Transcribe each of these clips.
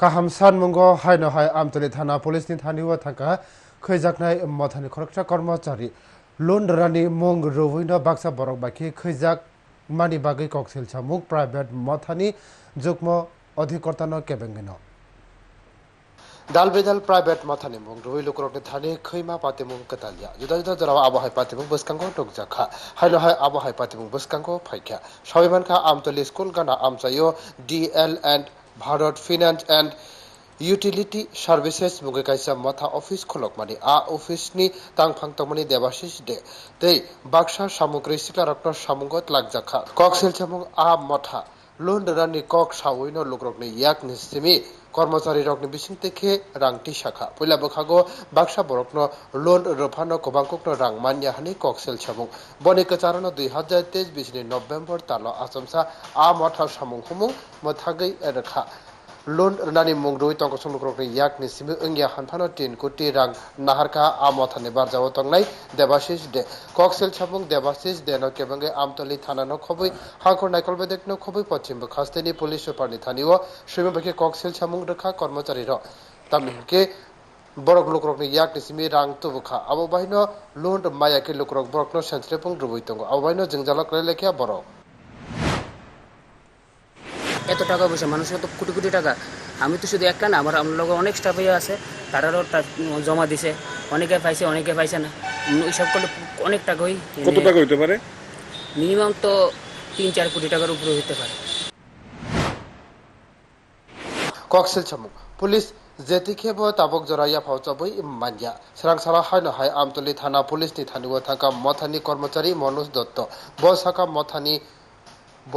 কাহাম san mungo, hai no hai amtoli thana, police ni thani wa thaka khaijaknai mathani khorokcha karmachari লন্ডরানি Mong Robin Baksa বরক বাকি খৈজাক মানি বাকি ককসিল সামুক private মথানি যুগ্ম অধিকর্তান কেবেঙ্গিন দালবেদাল private মাথানি মুং রুই লোকরকনি থানি খৈমা পাতিমু মুং কতালিয়া জুদা জুদা জরাব আবহাই পাতিমু মুং বসকাঙ্গ টকজাখা হাইলো হাই আবহাই পাতিমু মুং বসকাঙ্গ ফাইখ্যা সবিমানখা আমতলি স্কুল গানা আমচাইও DL and Bharat finance and utility services મુગેકાઈસા મથા ઓફિસ ખોલકમાની આ ઓફિસની તાંગફાંગતમની દેવાશીષ ડે તે બાક્ષા સામગ્રી સિકલા રક્ન સામુગત લાગજાખા કોકસિલ સામુગ આ મથા মথা লোন রানি কক সাউইনো লুকরকনি ইয়াক নিসিমি কর্মচারী রকনি বিসিং থেকে রাংটি শাখা। পয়লা বখাগো বাক্সা বরকন লোন রফানো কবাঙ্কক রাং মানিয়া হানি ককসেল সামুং বনি কচারণ দুই হাজার তেইশ বিশনি নভেম্বর তাল আসামসা আ মঠা সামুং হুমুং মথাগৈ রেখা loan rani mungrui tongko sunglukrok ni yak ni simi ungya hanphano tin koটি rang naharka amothani barjawo tongnai Debashis দে কক্সেল ছাবুং দেবাশিস দে ন কেবঙ্গে আমতলি থানা ন খবই হাকর নাইকল বেদেক ন খবই পশ্চিম খাস্তেনি পুলিশ সুপারনি থানিও সুইমে বাকি কক্সেল ছাবুং রেখা কর্মচারী র তামিহকে borok lukrok ni yak ni simi rang tubukha abo bahino loan maya ke lukrok borok no sentrepung rubui tongo এত টাকা পয়সা মানুষের তো কোটি কোটি টাকা। আমি তো শুধু একটা না আমার আমার লগে অনেক স্টাফ আছে তারারও জমা দিছে। অনেকে পাইছে অনেকে পাইছে না। এইসব করলে অনেক টাকা হই কত টাকা হইতে পারে? মিনিমাম তো তিন চার কোটি টাকার উপরে হইতে পারে। কক্সেল চামুক। পুলিশ যেতিখেবো তাবক জরাইয়া ফাউচাবই মানিয়া স্রাংসারা হাইনো হাই আমতলি থানা পুলিশ নি থানিও থাকা মথানি কর্মচারী মনোজ দত্ত। ব সাকা মথানি ব।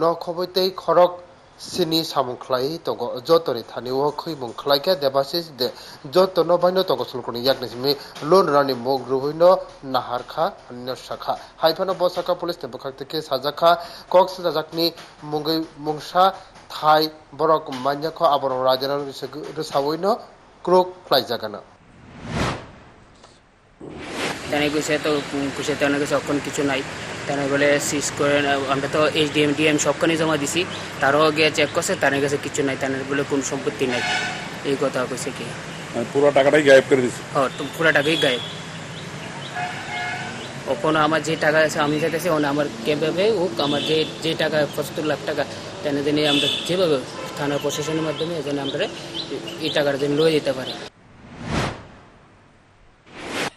ন খবৈতেই খরক সিনি সামুংখ্লাই তঙ্গ যতনি থানিও খৈমুং খ্লাইকে দেবাশিস দে যত ন বাইনো তঙ্গ সুলকনি ইয়াকনিসমি লোন রানি মুগ রুবৈন নাহারখা অন্য শাখা হাইফানো ব সাকা পুলিশ নে বখাক থেকে সাজাখা কক্স রাজাকনি মুঙ্গৈ মুংসা থাই বরক মান্যাখ আবরং রাজানাং রিসাবৈন ক্রুক খ্লাইজাগানা তেনে কইছে তো উম, কইছে তেনে কইছে অখন কিছু নাই তেনে বলে সিজ করে আমরা তো এইচ ডিএম ডিএম সবখানে জমা দিছি। তারও গিয়ে চেক করছে তার কাছে কিছু নাই। তার বলে কোন সম্পত্তি নাই। এই কথা কইছে কি? মানে পুরো টাকাটাই গায়েব করে দিছে। তো পুরো টাকাই গায়েব। ওখানে আমার যে টাকা আছে আমি চাইতেছি ওখানে আমার কীভাবে হোক আমার যে যে টাকা পঁচাত্তর লাখ টাকা তেনে দিনে আমরা যেভাবে থানা প্রশাসনের মাধ্যমে যেন আমরা এই টাকাটা যেন লয়ে যেতে পারি।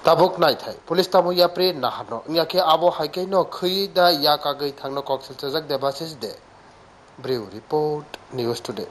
Tabuk nai thai police tamu ya pre na hano nya ke abo haike no khui da ya ka gai thang no kok chajak chajak debasis de brew report news today